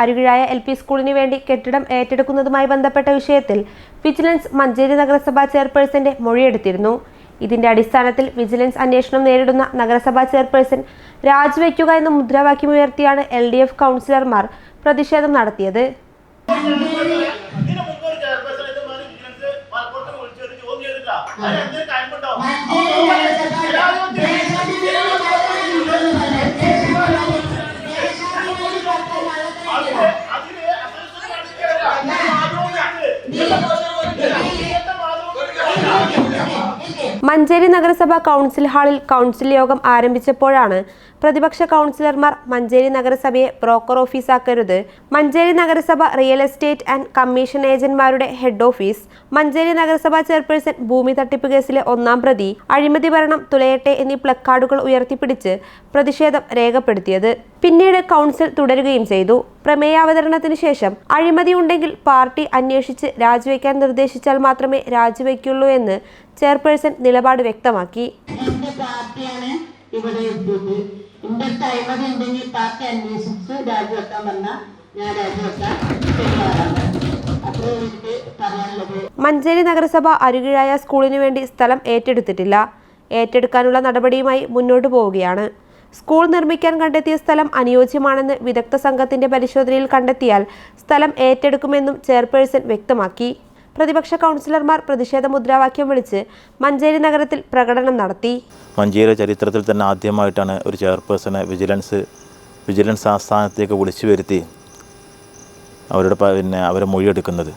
അരുകിഴായ L P സ്കൂളിന് വേണ്ടി കെട്ടിടം ഏറ്റെടുക്കുന്നതുമായി ബന്ധപ്പെട്ട വിഷയത്തിൽ വിജിലൻസ് മഞ്ചേരി നഗരസഭാ ചെയർപേഴ്സന്റെ മൊഴിയെടുത്തിരുന്നു. ഇതിന്റെ അടിസ്ഥാനത്തിൽ വിജിലൻസ് അന്വേഷണം നേരിടുന്ന നഗരസഭാ ചെയർപേഴ്സൺ രാജിവെക്കുക എന്ന മുദ്രാവാക്യമുയർത്തിയാണ് എൽ ഡി എഫ് കൗൺസിലർമാർ പ്രതിഷേധം നടത്തിയത്. മഞ്ചേരി നഗരസഭ കൗൺസിൽ ഹാളിൽ കൗൺസിൽ യോഗം ആരംഭിച്ചപ്പോഴാണ് പ്രതിപക്ഷ കൗൺസിലർമാർ മഞ്ചേരി നഗരസഭയെ ബ്രോക്കർ ഓഫീസാക്കരുത്. മഞ്ചേരി നഗരസഭ റിയൽ എസ്റ്റേറ്റ് ആൻഡ് കമ്മീഷൻ ഏജന്റ്മാരുടെ ഹെഡ് ഓഫീസ്. മഞ്ചേരി നഗരസഭ ചെയർപേഴ്സൺ ഭൂമി തട്ടിപ്പ് കേസിലെ ഒന്നാം പ്രതി അഴിമതി ഭരണം തുലയട്ടെ എന്നീ പ്ലക്കാർഡുകൾ ഉയർത്തിപ്പിടിച്ച് പ്രതിഷേധം രേഖപ്പെടുത്തിയത്. പിന്നീട് കൗൺസിൽ തുടരുകയും ചെയ്തു. പ്രമേയാവതരണത്തിന് ശേഷം അഴിമതി ഉണ്ടെങ്കിൽ പാർട്ടി അന്വേഷിച്ച് രാജിവെക്കാൻ നിർദ്ദേശിച്ചാൽ മാത്രമേ രാജിവെക്കുള്ളൂ എന്ന് ചെയർപേഴ്സൺ നിലപാട് വ്യക്തമാക്കി. ഇവിടെ എത്തിയത്. എന്റെ അഴിമതി ഉണ്ടെങ്കിൽ പാർട്ടി അന്വേഷിച്ച് രാജിവെക്കാൻ പറഞ്ഞാൽ ഞാൻ രാജിവെക്കാൻ തയ്യാറാണ്. മഞ്ചേരി നഗരസഭ അരുകിഴായ സ്കൂളിനു വേണ്ടി സ്ഥലം ഏറ്റെടുത്തിട്ടില്ല. ഏറ്റെടുക്കാനുള്ള നടപടിയുമായി മുന്നോട്ടു പോവുകയാണ്. സ്കൂൾ നിർമ്മിക്കാൻ കണ്ടെത്തിയ സ്ഥലം അനുയോജ്യമാണെന്ന് വിദഗ്ധ സംഘത്തിന്റെ പരിശോധനയിൽ കണ്ടെത്തിയാൽ സ്ഥലം ഏറ്റെടുക്കുമെന്നും ചെയർപേഴ്സൺ വ്യക്തമാക്കി. പ്രതിപക്ഷ കൗൺസിലർമാർ പ്രതിഷേധ മുദ്രാവാക്യം വിളിച്ച് മഞ്ചേരി നഗരത്തിൽ പ്രകടനം നടത്തി. മഞ്ചേരി ചരിത്രത്തിൽ തന്നെ ആദ്യമായിട്ടാണ് ഒരു ചെയർപേഴ്സണെ വിജിലൻസ് വിജിലൻസ് ആസ്ഥാനത്തേക്ക് വിളിച്ചു വരുത്തി അവരുടെ പിന്നെ അവരെ മൊഴിയെടുക്കുന്നത്.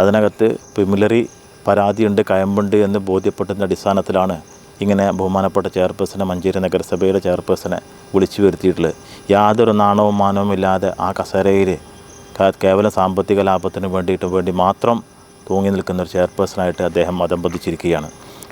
അതിനകത്ത് പിമിലറി പരാതിയുണ്ട് കയമ്പുണ്ട് എന്ന് ബോധ്യപ്പെട്ടതിന്റെ അടിസ്ഥാനത്തിലാണ് ഇങ്ങനെ ബഹുമാനപ്പെട്ട ചെയർപേഴ്സണെ മഞ്ചേരി നഗരസഭയുടെ ചെയർപേഴ്സനെ വിളിച്ചു വരുത്തിയിട്ടുള്ളത് യാതൊരു നാണവും മാനവും ഇല്ലാതെ ആ കസേരയിൽ കേവലം സാമ്പത്തിക ലാഭത്തിന് വേണ്ടിയിട്ട് വേണ്ടി മാത്രം തൂങ്ങി നിൽക്കുന്ന ഒരു ചെയർപേഴ്സണായിട്ട് അദ്ദേഹം അതംബന്ധിച്ചിരിക്കുകയാണ്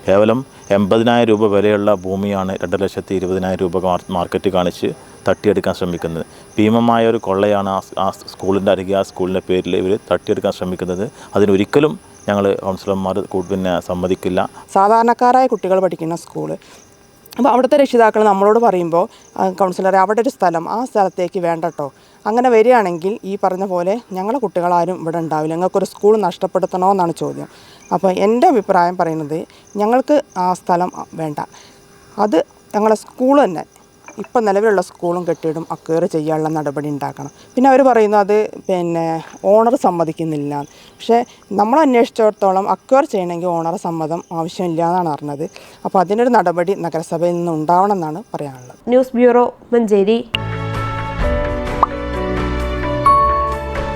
കേവലം എൺപതിനായിരം രൂപ വിലയുള്ള ഭൂമിയാണ് രണ്ട് ലക്ഷത്തി ഇരുപതിനായിരം രൂപ മാർ- മാർക്കറ്റ് കാണിച്ച് തട്ടിയെടുക്കാൻ ശ്രമിക്കുന്നത്. ഭീമമായ ഒരു കൊള്ളയാണ് ആ സ്കൂളിന്റെ അരികെ ആ സ്കൂളിന്റെ പേരിൽ ഇവർ തട്ടിയെടുക്കാൻ ശ്രമിക്കുന്നത്. അതിനൊരിക്കലും ഞങ്ങൾ കൗൺസിലർമാർ പിന്നെ സമ്മതിക്കില്ല. സാധാരണക്കാരായ കുട്ടികൾ പഠിക്കുന്ന സ്കൂൾ. അപ്പോൾ അവിടുത്തെ രക്ഷിതാക്കൾ നമ്മളോട് പറയുമ്പോൾ കൗൺസിലറെ അവിടെ ഒരു സ്ഥലം ആ സ്ഥലത്തേക്ക് വേണ്ടട്ടോ. അങ്ങനെ വരികയാണെങ്കിൽ ഈ പറഞ്ഞ പോലെ ഞങ്ങളെ കുട്ടികളാരും ഇവിടെ ഉണ്ടാവില്ല. ഞങ്ങൾക്കൊരു സ്കൂൾ നഷ്ടപ്പെടുത്തണോ എന്നാണ് ചോദ്യം. അപ്പോൾ എന്റെ അഭിപ്രായം പറയുന്നത് ഞങ്ങൾക്ക് ആ സ്ഥലം വേണ്ട. അത് ഞങ്ങളുടെ സ്കൂൾ തന്നെ. ഇപ്പം നിലവിലുള്ള സ്കൂളും കെട്ടിടും അക്വയർ ചെയ്യാനുള്ള നടപടി ഉണ്ടാക്കണം. പിന്നെ അവർ പറയുന്നു അത് പിന്നെ ഓണർ സമ്മതിക്കുന്നില്ല. പക്ഷേ നമ്മൾ അന്വേഷിച്ചിടത്തോളം അക്വയർ ചെയ്യണമെങ്കിൽ ഓണർ സമ്മതം ആവശ്യമില്ല എന്നാണ് അറിഞ്ഞത്. അപ്പോൾ അതിനൊരു നടപടി നഗരസഭയിൽ നിന്ന് ഉണ്ടാവണം എന്നാണ് പറയാനുള്ളത്. News bureau Manjeri.